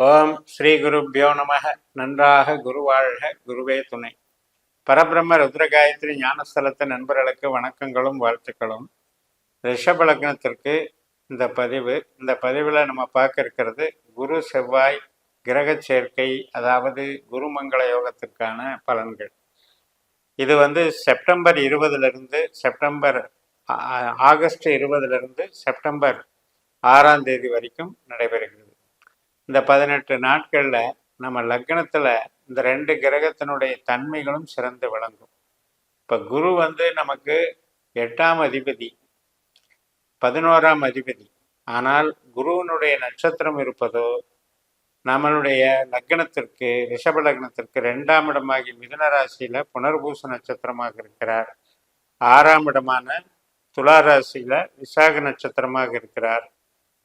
ஓம் ஸ்ரீ குருப்பியோ நமக நன்றாக குருவாழ்க குருவே துணை. பரபிரம்ம ருத்ரகாயத்ரி ஞானஸ்தலத்து நண்பர்களுக்கு வணக்கங்களும் வாழ்த்துக்களும். ரிஷபலக்னத்திற்கு இந்த பதிவு இந்த பதிவில் நம்ம பார்க்க இருக்கிறது குரு செவ்வாய் கிரக சேர்க்கை அதாவது குருமங்கள யோகத்திற்கான பலன்கள். இது வந்து செப்டம்பர் இருபதுலேருந்து செப்டம்பர் ஆ- ஆகஸ்ட் இருபதுலேருந்து செப்டம்பர் ஆறாம் தேதி வரைக்கும் நடைபெறுகிறது. இந்த பதினெட்டு நாட்களில் நம்ம லக்னத்தில் இந்த ரெண்டு கிரகத்தினுடைய தன்மைகளும் சிறந்து விளங்கும். இப்போ குரு வந்து நமக்கு எட்டாம் அதிபதி பதினோராம் அதிபதி. ஆனால் குருவினுடைய நட்சத்திரம் இருப்பதோ நம்மளுடைய லக்னத்திற்கு ரிஷப லக்னத்திற்கு ரெண்டாம் இடமாகி மிதுன ராசியில புனர்பூச நட்சத்திரமாக இருக்கிறார். ஆறாம் இடமான துலா ராசியில விசாக நட்சத்திரமாக இருக்கிறார்.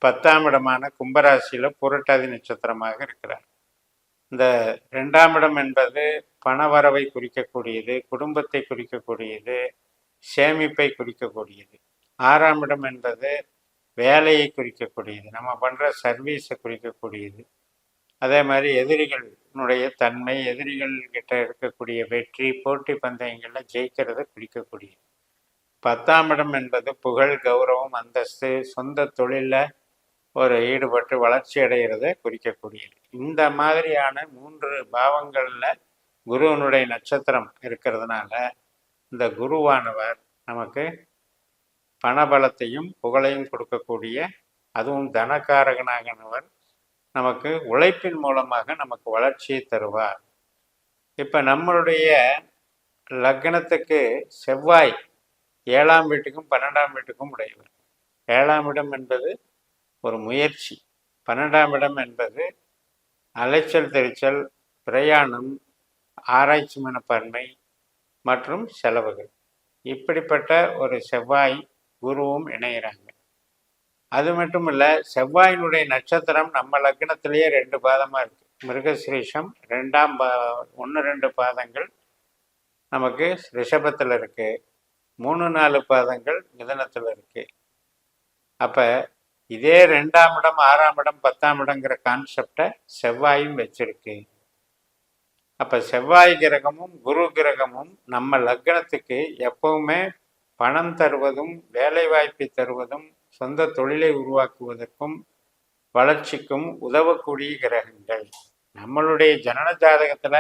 பத்தாம் இடமான கும்பராசியில் புரட்டாதி நட்சத்திரமாக இருக்கிறார். இந்த ரெண்டாம் இடம் என்பது பணவரவை குறிக்கக்கூடியது குடும்பத்தை குறிக்கக்கூடியது சேமிப்பை குறிக்கக்கூடியது. ஆறாம் இடம் என்பது வேலையை குறிக்கக்கூடியது நம்ம பண்ணுற சர்வீஸை குறிக்கக்கூடியது. அதே மாதிரி எதிரிகளுடைய தன்மை எதிரிகள்கிட்ட இருக்கக்கூடிய வெற்றி போட்டி பந்தயங்களில் ஜெயிக்கிறத குறிக்கக்கூடியது. பத்தாம் இடம் என்பது புகழ் கௌரவம் அந்தஸ்து சொந்த தொழிலில் ஒரு ஈடுபட்டு வளர்ச்சி அடைகிறத குறிக்கக்கூடியது இந்த மாதிரியான மூன்று பாவங்கள்ல குருவனுடைய நட்சத்திரம் இருக்கிறதுனால இந்த குருவானவர் நமக்கு பணபலத்தையும் புகழையும் கொடுக்கக்கூடிய அதுவும் தனக்காரகனாகனவர் நமக்கு உழைப்பின் மூலமாக நமக்கு வளர்ச்சியை தருவார். இப்ப நம்மளுடைய லக்னத்துக்கு செவ்வாய் ஏழாம் வீட்டுக்கும் பன்னெண்டாம் வீட்டுக்கும் உடையவர். ஏழாம் இடம் என்பது ஒரு முயற்சி. பன்னெண்டாம் இடம் என்பது அலைச்சல் தெரிச்சல் பிரயாணம் ஆராய்ச்சி மனப்பான்மை மற்றும் செலவுகள். இப்படிப்பட்ட ஒரு செவ்வாய் குருவும் இணைகிறாங்க அது மட்டும் இல்ல செவ்வாயினுடைய நட்சத்திரம் நம்ம லக்னத்திலேயே ரெண்டு பாதமா இருக்கு. மிருகசிரீஷம் ரெண்டாம் பா ஒன்று ரெண்டு பாதங்கள் நமக்கு ரிஷபத்தில் இருக்கு. மூணு நாலு பாதங்கள் மிதனத்தில் இருக்கு. அப்ப இதே ரெண்டாம் இடம் ஆறாம் இடம் பத்தாம் இடங்கிற கான்செப்டை செவ்வாயும் வச்சிருக்கு. அப்போ செவ்வாய் கிரகமும் குரு கிரகமும் நம்ம லக்னத்துக்கு எப்பவுமே பணம் தருவதும் வேலை வாய்ப்பை தருவதும் சொந்த தொழிலை உருவாக்குவதற்கும் வளர்ச்சிக்கும் உதவக்கூடிய கிரகங்கள். நம்மளுடைய ஜனன ஜாதகத்துல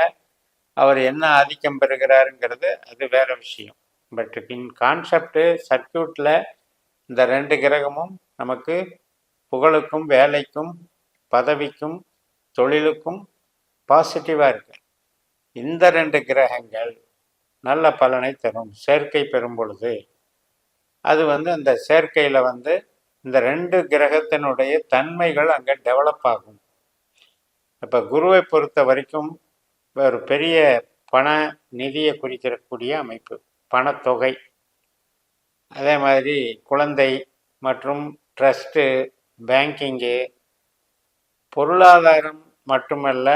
அவர் என்ன ஆதிக்கம் பெறுகிறாருங்கிறது அது வேற விஷயம். பட் இன் கான்செப்ட் சர்க்கியூட்ல இந்த ரெண்டு கிரகமும் நமக்கு புகழுக்கும் வேலைக்கும் பதவிக்கும் தொழிலுக்கும் பாசிட்டிவாக இருக்கு. இந்த ரெண்டு கிரகங்கள் நல்ல பலனை தரும். சேர்க்கை பெறும் பொழுது அது வந்து அந்த செயற்கையில் வந்து இந்த ரெண்டு கிரகத்தினுடைய தன்மைகள் அங்கே டெவலப் ஆகும். இப்போ குருவை பொறுத்த வரைக்கும் ஒரு பெரிய பண நிதியை குறிக்கக்கூடிய அமைப்பு. பணத்தொகை. அதே மாதிரி குழந்தை மற்றும் ட்ரஸ்ட்டு பேங்கிங்கு பொருளாதாரம் மட்டுமல்ல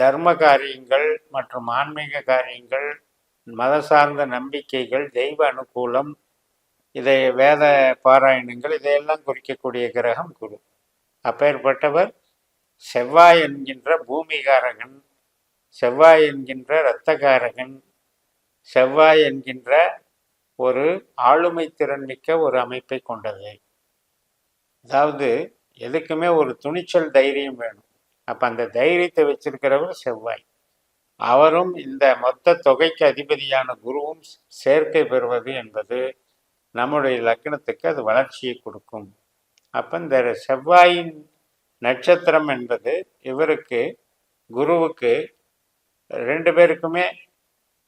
தர்ம காரியங்கள் மற்றும் ஆன்மீக காரியங்கள் மத சார்ந்த நம்பிக்கைகள் தெய்வ அனுகூலம் இதை வேத பாராயணங்கள் இதையெல்லாம் குறிக்கக்கூடிய கிரகம் குரு. அப்பேற்பட்டவர் செவ்வாய் என்கின்ற பூமிகாரகன் செவ்வாய் என்கின்ற இரத்தகாரகன் செவ்வாய் என்கின்ற ஒரு ஆளுமை திறன் மிக்க ஒரு அமைப்பை கொண்டது. அதாவது எதுக்குமே ஒரு துணிச்சல் தைரியம் வேணும். அப்போ அந்த தைரியத்தை வச்சிருக்கிறவர் செவ்வாய். அவரும் இந்த மொத்த தொகைக்கு அதிபதியான குருவும் சேர்க்கை பெறுவது என்பது நம்முடைய லக்னத்துக்கு அது வளர்ச்சியை கொடுக்கும். அப்போ இந்த செவ்வாயின் நட்சத்திரம் என்பது இவருக்கு குருவுக்கு ரெண்டு பேருக்குமே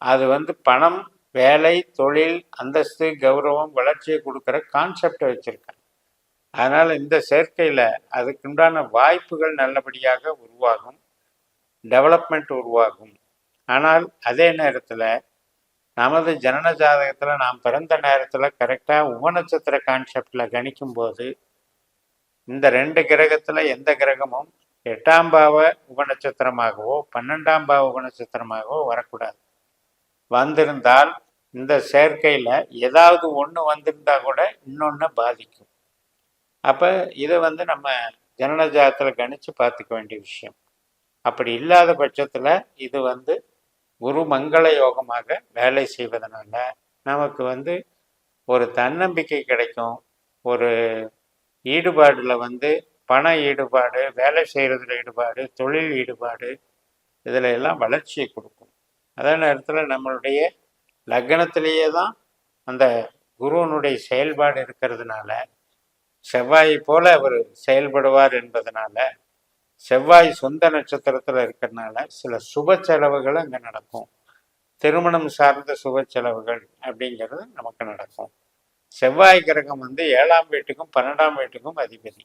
அது வந்து பணம் வேலை தொழில் அந்தஸ்து கௌரவம் வளர்ச்சியை கொடுக்குற கான்செப்டை வச்சுருக்காங்க. அதனால் இந்த செயற்கையில் அதுக்குண்டான வாய்ப்புகள் நல்லபடியாக உருவாகும் டெவலப்மெண்ட் உருவாகும். ஆனால் அதே நேரத்தில் நமது ஜனன ஜாதகத்தில் நாம் பிறந்த நேரத்தில் கரெக்டாக உபநட்சத்திர கான்செப்டில் கணிக்கும் போது இந்த ரெண்டு கிரகத்தில் எந்த கிரகமும் எட்டாம் பாவ உபநட்சத்திரமாகவோ பன்னெண்டாம் பாவ உபநட்சத்திரமாகவோ வரக்கூடாது. வந்திருந்தால் இந்த செயற்கையில் ஏதாவது ஒன்று வந்திருந்தா கூட இன்னொன்று பாதிக்கும். அப்போ இதை வந்து நம்ம ஜனன ஜாதத்தில் கணிச்சு பார்த்துக்க வேண்டிய விஷயம். அப்படி இல்லாத பட்சத்தில் இது வந்து குரு மங்கள யோகமாக வேலை செய்வதனால நமக்கு வந்து ஒரு தன்னம்பிக்கை கிடைக்கும். ஒரு ஈடுபாடில் வந்து பண ஈடுபாடு வேலை செய்கிறதுல ஈடுபாடு தொழில் ஈடுபாடு இதில் எல்லாம் வளர்ச்சியை கொடுக்கும். அதே நேரத்தில் நம்மளுடைய லக்னத்திலேயே தான் அந்த குருவனுடைய செயல்பாடு இருக்கிறதுனால செவ்வாய் போல அவர் செயல்படுவார் என்பதனால செவ்வாய் சொந்த நட்சத்திரத்தில் இருக்கிறதுனால சில சுப செலவுகள் அங்கே நடக்கும். திருமணம் சார்ந்த சுப செலவுகள் அப்படிங்கிறது நமக்கு நடக்கும். செவ்வாய் கிரகம் வந்து ஏழாம் வீட்டுக்கும் பன்னெண்டாம் வீட்டுக்கும் அதிபதி.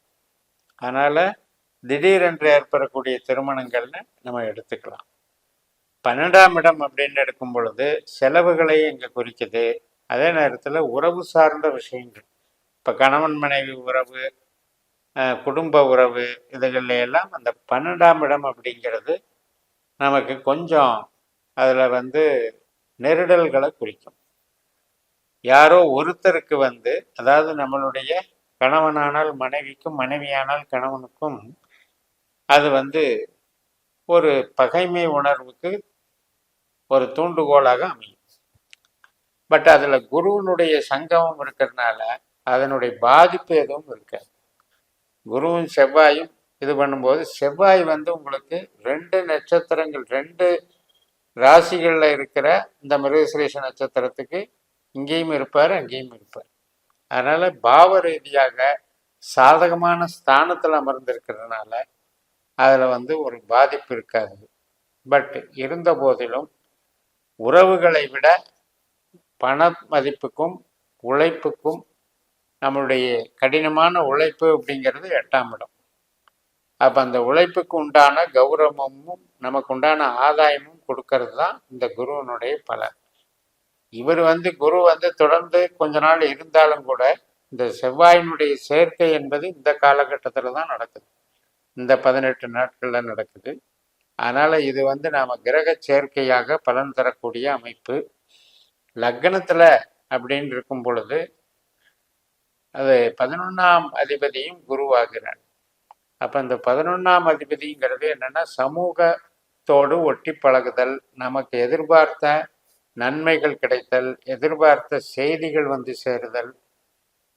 அதனால் திடீரென்று ஏற்படக்கூடிய திருமணங்கள்னு நம்ம எடுத்துக்கலாம். பன்னெண்டாம் இடம் அப்படின்னு எடுக்கும் பொழுது செலவுகளை இங்கே குறிக்குது. அதே நேரத்தில் உறவு சார்ந்த விஷயங்கள். இப்போ கணவன் மனைவி உறவு குடும்ப உறவு இதுகளில் எல்லாம் அந்த பன்னெண்டாம் இடம் அப்படிங்கிறது நமக்கு கொஞ்சம் அதில் வந்து நெருடல்களை குறிக்கும். யாரோ ஒருத்தருக்கு வந்து அதாவது நம்மளுடைய கணவனானால் மனைவிக்கும் மனைவியானால் கணவனுக்கும் அது வந்து ஒரு பகைமை உணர்வுக்கு ஒரு தூண்டுகோலாக அமையும். பட் அதில் குருவனுடைய சங்கமம் இருக்கிறதுனால அதனுடைய பாதிப்பு எதுவும் இருக்காது குருவும் செவ்வாயும் இது பண்ணும்போது செவ்வாய் வந்து உங்களுக்கு ரெண்டு நட்சத்திரங்கள் ரெண்டு ராசிகளில் இருக்கிற இந்த மிருகசிரேஷ நட்சத்திரத்துக்கு இங்கேயும் இருப்பார் அங்கேயும் இருப்பார். அதனால் பாவ ரீதியாக சாதகமான ஸ்தானத்தில் அமர்ந்திருக்கிறதுனால அதில் வந்து ஒரு பாதிப்பு இருக்காது. பட் இருந்த போதிலும் உறவுகளை விட பண மதிப்புக்கும் உழைப்புக்கும் நம்மளுடைய கடினமான உழைப்பு அப்படிங்கிறது எட்டாம் இடம். அப்போ அந்த உழைப்புக்கு உண்டான கௌரவமும் நமக்கு உண்டான ஆதாயமும் கொடுக்கறது தான் இந்த குருவனுடைய பலன். இவர் வந்து குரு வந்து தொடர்ந்து கொஞ்ச நாள் இருந்தாலும் கூட இந்த செவ்வாயினுடைய சேர்க்கை என்பது இந்த காலகட்டத்தில் தான் நடக்குது. இந்த பதினெட்டு நாட்களில் நடக்குது. அதனால் இது வந்து நாம் கிரக சேர்க்கையாக பலன் தரக்கூடிய அமைப்பு. லக்னத்தில் அப்படின்னு இருக்கும் பொழுது அது பதினொன்றாம் அதிபதியும் குருவாகிறார். அப்போ இந்த பதினொன்றாம் அதிபதிங்கிறது என்னென்னா சமூகத்தோடு ஒட்டி பழகுதல் நமக்கு எதிர்பார்த்த நன்மைகள் கிடைத்தல் எதிர்பார்த்த செய்திகள் வந்து சேருதல்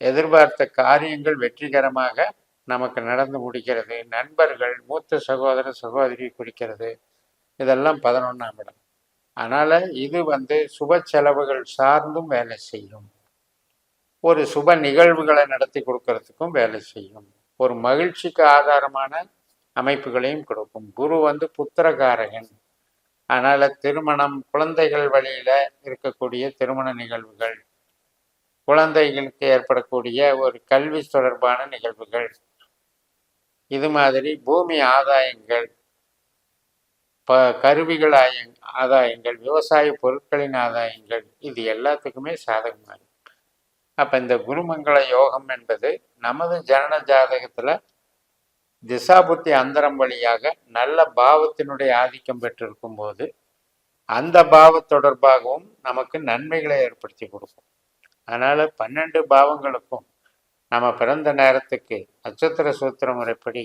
எதிர்பார்த்த காரியங்கள் வெற்றிகரமாக நமக்கு நடந்து முடிக்கிறது நண்பர்கள் மூத்த சகோதர சகோதரி குறிக்கிறது இதெல்லாம் பதினொன்றாம் இடம். அதனால் இது வந்து சுப செலவுகள் சார்ந்தும் வேலை செய்யும். ஒரு சுப நிகழ்வுகளை நடத்தி கொடுக்கறதுக்கும் வேலை செய்யும். ஒரு மகிழ்ச்சிக்கு ஆதாரமான அமைப்புகளையும் கொடுக்கும். குரு வந்து புத்திரகாரகன். அதனால் திருமணம் குழந்தைகள் வழியில் இருக்கக்கூடிய திருமண நிகழ்வுகள் குழந்தைகளுக்கு ஏற்படக்கூடிய ஒரு கல்வி தொடர்பான நிகழ்வுகள் இது மாதிரி பூமி ஆதாயங்கள் ப கருவிகள் ஆய ஆதாயங்கள் விவசாய பொருட்களின் ஆதாயங்கள் இது எல்லாத்துக்குமே சாதகமாக அப்போ இந்த குருமங்கள யோகம் என்பது நமது ஜனன ஜாதகத்தில் திசாபுத்தி அந்தரம் வழியாக நல்ல பாவத்தினுடைய ஆதிக்கம் பெற்றிருக்கும் போது அந்த பாவ தொடர்பாகவும் நமக்கு நன்மைகளை ஏற்படுத்தி கொடுக்கும். அதனால் பன்னெண்டு பாவங்களுக்கும் நம்ம பிறந்த நேரத்துக்கு நட்சத்திர சூத்திர முறைப்படி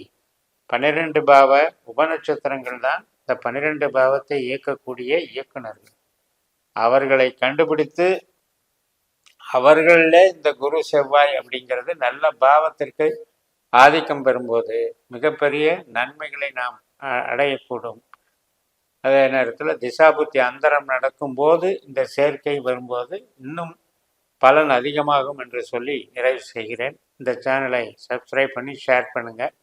பன்னிரெண்டு பாவ உபநட்சத்திரங்கள் தான் இந்த பன்னிரெண்டு பாவத்தை இயக்கக்கூடிய இயக்குநர்கள். அவர்களை கண்டுபிடித்து அவர்களில் இந்த குரு செவ்வாய் அப்படிங்கிறது நல்ல பாவத்திற்கு ஆதிக்கம் பெறும்போது மிகப்பெரிய நன்மைகளை நாம் அடையக்கூடும். அதே நேரத்தில் திசாபுத்தி அந்தரம் நடக்கும்போது இந்த சேர்க்கை வரும்போது இன்னும் பலன் அதிகமாகும் என்று சொல்லி நிறைவு செய்கிறேன். இந்த சேனலை சப்ஸ்கிரைப் பண்ணி ஷேர் பண்ணுங்கள்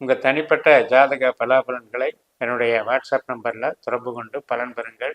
உங்கள் தனிப்பட்ட ஜாதக பலாபலன்களை என்னுடைய வாட்ஸ்அப் நம்பரில் தொடர்பு கொண்டு பலன் பெறுங்கள்.